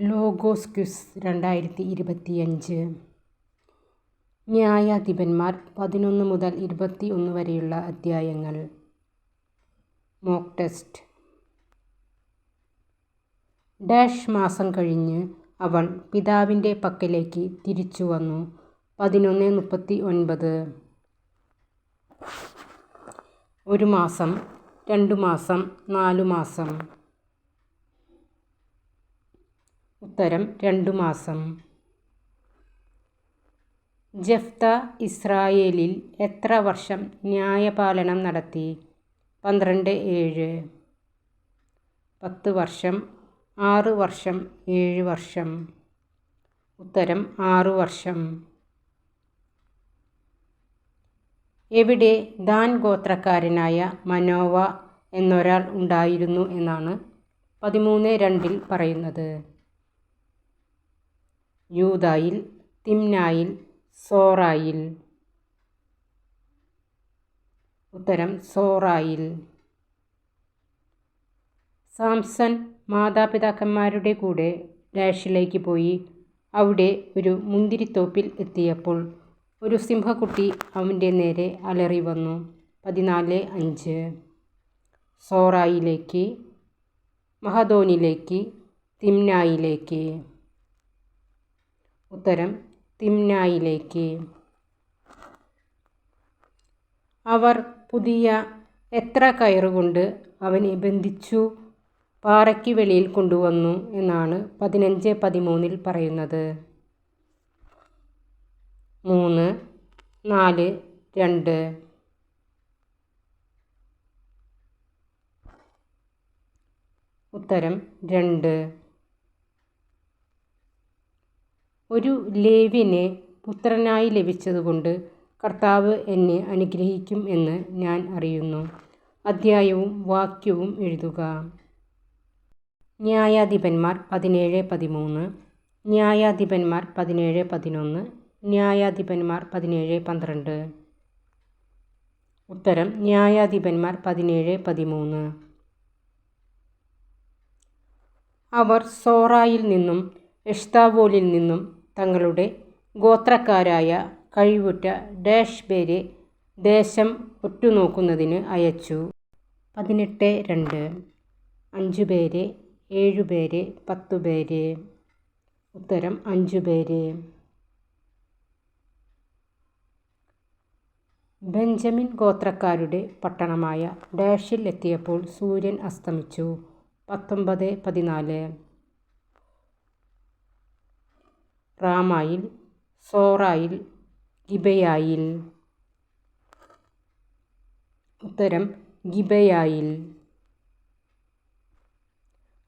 Logos quiz രണ്ടായിരത്തി ഇരുപത്തിയഞ്ച് ന്യായാധിപന്മാർ പതിനൊന്ന് മുതൽ ഇരുപത്തി ഒന്ന് വരെയുള്ള അധ്യായങ്ങൾ. Mock test. ഡാഷ് മാസം കഴിഞ്ഞ് അവൾ പിതാവിന്റെ പക്കലേക്ക് തിരിച്ചു വന്നു. പതിനൊന്ന് മുപ്പത്തി ഒൻപത് ഒരു മാസം രണ്ടു മാസം നാലു മാസം. ഉത്തരം രണ്ടു മാസം. ജഫ്ത ഇസ്രായേലിൽ എത്ര വർഷം ന്യായപാലനം നടത്തി? പന്ത്രണ്ട് ഏഴ്. പത്ത് വർഷം ആറ് വർഷം ഏഴ് വർഷം. ഉത്തരം ആറു വർഷം. എവിടെ ദാൻ ഗോത്രക്കാരനായ മനോവ എന്നൊരാൾ ഉണ്ടായിരുന്നു എന്നാണ് പതിമൂന്ന് രണ്ടിൽ പറയുന്നത്. യൂദായിൽ തിമ്നായിൽ സോറായിൽ. ഉത്തരം സോറായിൽ. സാംസൺ മാതാപിതാക്കന്മാരുടെ കൂടെ ഡാഷിലേക്ക് പോയി. അവിടെ ഒരു മുന്തിരിത്തോപ്പിൽ എത്തിയപ്പോൾ ഒരു സിംഹക്കുട്ടി അവന്റെ നേരെ അലറി വന്നു. പതിനാല് അഞ്ച്. സോറായിലേക്ക് മഹദോനിലേക്ക് തിമ്നായിലേക്ക്. ഉത്തരം തിമ്നായിലേക്ക്. അവർ പുതിയ എത്ര കയറുകൊണ്ട് അവനെ ബന്ധിച്ചു? പാറയ്ക്ക് വെളിയിൽ കൊണ്ടുവന്നു എന്നാണ് പതിനഞ്ച് പതിമൂന്നിൽ പറയുന്നത്. മൂന്ന് നാല് രണ്ട്. ഉത്തരം രണ്ട്. ഒരു ലേവ്യനെ പുത്രനായി ലഭിച്ചതുകൊണ്ട് കർത്താവ് എന്നെ അനുഗ്രഹിക്കും എന്ന് ഞാൻ അറിയുന്നു. അധ്യായവും വാക്യവും എഴുതുക. ന്യായാധിപന്മാർ പതിനേഴ് പതിമൂന്ന് ന്യായാധിപന്മാർ പതിനേഴ് പതിനൊന്ന് ന്യായാധിപന്മാർ പതിനേഴ് പന്ത്രണ്ട്. ഉത്തരം ന്യായാധിപന്മാർ പതിനേഴ് പതിമൂന്ന്. അവർ സോറായിൽ നിന്നും എഷ്താവോലിൽ നിന്നും തങ്ങളുടെ ഗോത്രക്കാരായ കഴിവുറ്റ ഡാഷ് പേരെ ദേശം ഒറ്റുനോക്കുന്നതിന് അയച്ചു. പതിനെട്ട് രണ്ട്. അഞ്ചു പേര് ഏഴു പേര് പത്തു പേര്. ഉത്തരം അഞ്ചു പേര്. ബെഞ്ചമിൻ ഗോത്രക്കാരുടെ പട്ടണമായ ഡാഷിൽ എത്തിയപ്പോൾ സൂര്യൻ അസ്തമിച്ചു. പത്തൊമ്പത് പതിനാല്. റാമായിൽ സോറായിൽ ഗിബയായിൽ. ഉത്തരം ഗിബയായിൽ.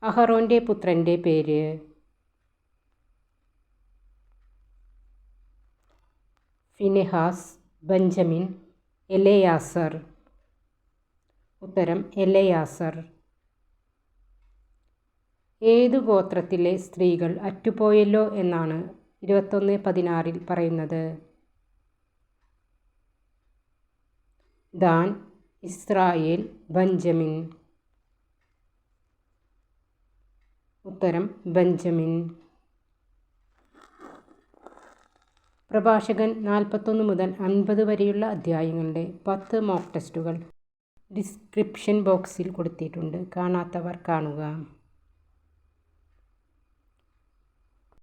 അഹറോന്റെ പുത്രന്റെ പേര്. Phinehas Benjamin Eleazar. ഉത്തരം എലയാസർ. ഏതു ഗോത്രത്തിലെ സ്ത്രീകൾ അറ്റുപോയല്ലോ എന്നാണ് ഇരുപത്തൊന്ന് പതിനാറിൽ പറയുന്നത്. Dan Israel Benjamin. ഉത്തരം ബഞ്ചമിൻ. പ്രഭാഷകൻ നാൽപ്പത്തൊന്ന് മുതൽ അൻപത് വരെയുള്ള അധ്യായങ്ങളുടെ പത്ത് മോക്ക് ടെസ്റ്റുകൾ ഡിസ്ക്രിപ്ഷൻ ബോക്സിൽ കൊടുത്തിട്ടുണ്ട്. കാണാത്തവർ കാണുക.